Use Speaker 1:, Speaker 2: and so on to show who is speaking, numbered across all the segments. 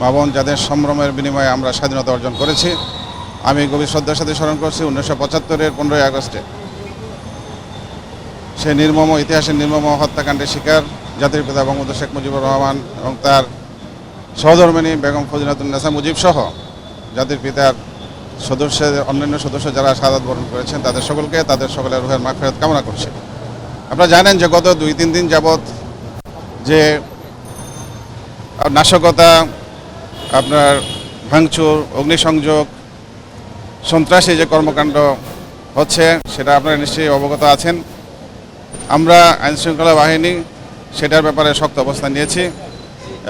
Speaker 1: মা বোন যাদের সম্ভ্রমের বিনিময়ে আমরা স্বাধীনতা অর্জন করেছি, আমি গভীর শ্রদ্ধার সাথে স্মরণ করছি উনিশশো পঁচাত্তরের পনেরোই আগস্টে। সে নির্মম, ইতিহাসের নির্মম হত্যাকাণ্ডের শিকার জাতির পিতা বঙ্গবন্ধু শেখ মুজিবুর রহমান এবং তার সহধর্মিনী বেগম ফজিলাতুন্নেসা মুজিব সহ জাতির পিতার সদস্যের অন্যান্য সদস্য যারা সাদাত বরণ করেছেন, তাদের সকলকে, তাদের সকলের রুহের মাগফিরাত কামনা করছে। আপনারা জানেন যে গত দুই তিন দিন যাবৎ যে নাশকতা আপনার ভাঙচুর, অগ্নিসংযোগ, সন্ত্রাসী যে কর্মকাণ্ড হচ্ছে, সেটা আপনারা নিশ্চয়ই অবগত আছেন। আমরা আইনশৃঙ্খলা বাহিনী সেটার ব্যাপারে শক্ত অবস্থান নিয়েছি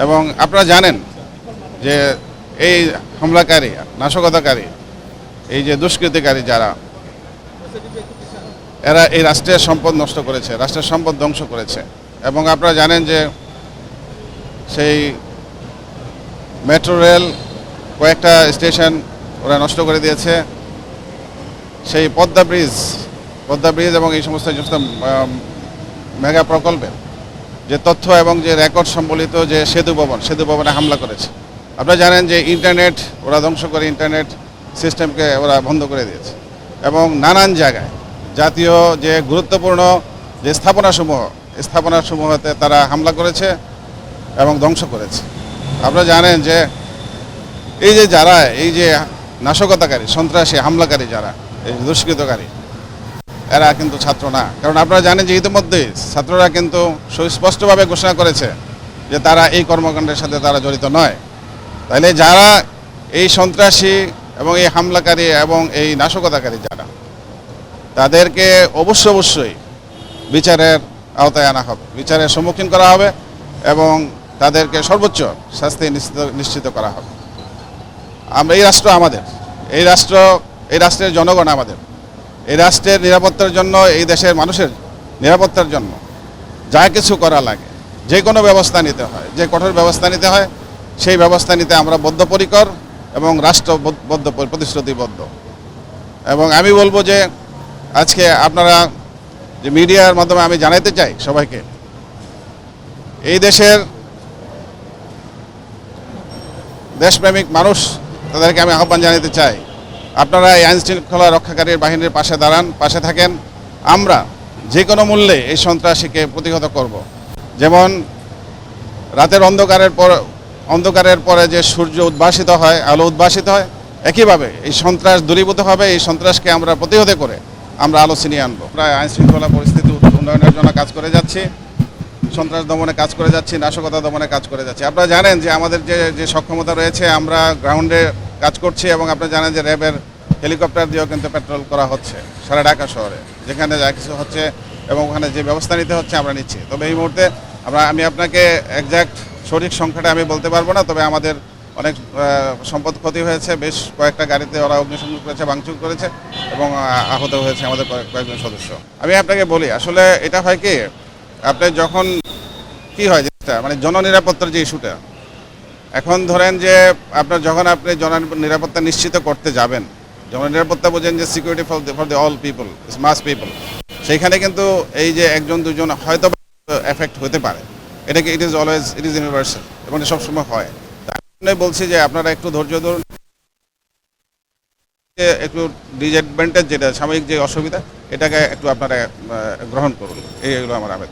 Speaker 1: এবং আপনারা জানেন যে এই হামলাকারী, নাশকতাকারী, এই যে দুষ্কৃতিকারী যারা, এরা এই রাষ্ট্রের সম্পদ নষ্ট করেছে, রাষ্ট্রের সম্পদ ধ্বংস করেছে। এবং আপনারা জানেন যে সেই মেট্রো রেল কয়েকটা স্টেশন ওরা নষ্ট করে দিয়েছে। সেই পদ্মা ব্রিজ পদ্মা ব্রিজ এবং এই সমস্ত সমস্ত মেগা প্রকল্পের যে তথ্য এবং যে রেকর্ড সম্বলিত যে সেতু ভবন, সেতু ভবনে হামলা করেছে। আপনারা জানেন যে ইন্টারনেট, ওরা ধ্বংস করে ইন্টারনেট সিস্টেমকে ওরা বন্ধ করে দিয়েছে এবং নানান জায়গায় জাতীয় যে গুরুত্বপূর্ণ যে স্থাপনাসমূহ, স্থাপনাসমূহতে তারা হামলা করেছে এবং ধ্বংস করেছে। আপনারা জানেন যে এই যে যারা, এই যে নাশকতাকারী, সন্ত্রাসী, হামলাকারী যারা, এই দুষ্কৃতকারী, এরা কিন্তু ছাত্র না। কারণ আপনারা জানেন যে ইতিমধ্যেই ছাত্ররা কিন্তু সুস্পষ্টভাবে ঘোষণা করেছে যে তারা এই কর্মকাণ্ডের সাথে তারা জড়িত নয়। তাইলে যারা এই সন্ত্রাসী এবং এই হামলাকারী এবং এই নাশকতাকারী যারা, তাদেরকে অবশ্য অবশ্যই বিচারের আওতায় আনা হবে, বিচারের সম্মুখীন করা হবে এবং তাদেরকে সর্বোচ্চ শাস্তি নিশ্চিত নিশ্চিত করা হবে। আমরা, এই রাষ্ট্র আমাদের। এই রাষ্ট্র, এই রাষ্ট্রের জনগণ আমাদের। এই রাষ্ট্রের নিরাপত্তার জন্য, এই দেশের মানুষের নিরাপত্তার জন্য যা কিছু করা লাগে, যে কোনো ব্যবস্থা নিতে হয়, যে কঠোর ব্যবস্থা নিতে হয়, সেই ব্যবস্থা নিতে আমরা বদ্ধপরিকর এবং রাষ্ট্র বদ্ধ- বদ্ধ, প্রতিশ্রুতিবদ্ধ। এবং আমি বলব যে, আজকে আপনারা যে মিডিয়ার মাধ্যমে আমি জানাতে চাই সবাইকে, এই দেশের দেশপ্রেমিক মানুষ, তাদেরকে আমি আহ্বান জানাতে চাই। আপনারা এই আইন শৃঙ্খলা বাহিনীর পাশে দাঁড়ান, পাশে থাকেন। আমরা যে কোনো মূল্যে এই সন্ত্রাসীকে প্রতিহত করব। যেমন রাতের অন্ধকারের পর, অন্ধকারের পরে যে সূর্য উদ্ভাসিত হয়, আলো উদ্ভাসিত হয়, একইভাবে এই সন্ত্রাস দূরীভূত হবে, এই সন্ত্রাসকে আমরা প্রতিহত করে আমরা আলো ছিনিয়ে আনব। প্রায় আইন শৃঙ্খলা পরিস্থিতি উন্নয়নের জন্য কাজ করে যাচ্ছি। সন্ত্রাস দমনে কাজ করে যাচ্ছি, নাশকতা দমনে কাজ করে যাচ্ছি। আপনারা জানেন যে আমাদের যে যে সক্ষমতা রয়েছে, আমরা গ্রাউন্ডে কাজ করছি এবং আপনারা জানেন যে র্যাবের হেলিকপ্টার দিয়েও কিন্তু পেট্রোল করা হচ্ছে সারা ঢাকা শহরে, যেখানে যা কিছু হচ্ছে এবং ওখানে যে ব্যবস্থা নিতে হচ্ছে আমরা নিচ্ছি। তবে এই মুহূর্তে আমরা, আমি আপনাকে একজ্যাক্ট সঠিক সংখ্যাটা আমি বলতে পারব না, তবে আমাদের অনেক সম্পদ ক্ষতি হয়েছে, বেশ কয়েকটা গাড়িতে ওরা অগ্নিসংযোগ করেছে, ভাঙচুর করেছে এবং আহত হয়েছে আমাদের কয়েক- কয়েকজন সদস্য। আমি আপনাকে বলি, আসলে এটা হয় কি আপনি যখন কি হয় যেটা মানে জননিরাপত্তার যে ইস্যুটা এখন ধরেন যে আপনার যখন আপনি জন নিরাপত্তা নিশ্চিত করতে যাবেন, জননিরাপত্তা বোঝেন যে security for for the all people mass people সেইখানে কিন্তু এই যে একজন, দুজন হয়তো এফেক্ট হতে পারে। এটাকে it is always it is universal এবং এটা সবসময় হয়। তাই জন্যই বলছি যে আপনারা একটু ধৈর্য ধরুন। একটু ডিসঅ্যাডভান্টেজ যেটা সাময়িক যে অসুবিধা, এটাকে একটু আপনারা গ্রহণ করুন। এইগুলো আমার আবেদন।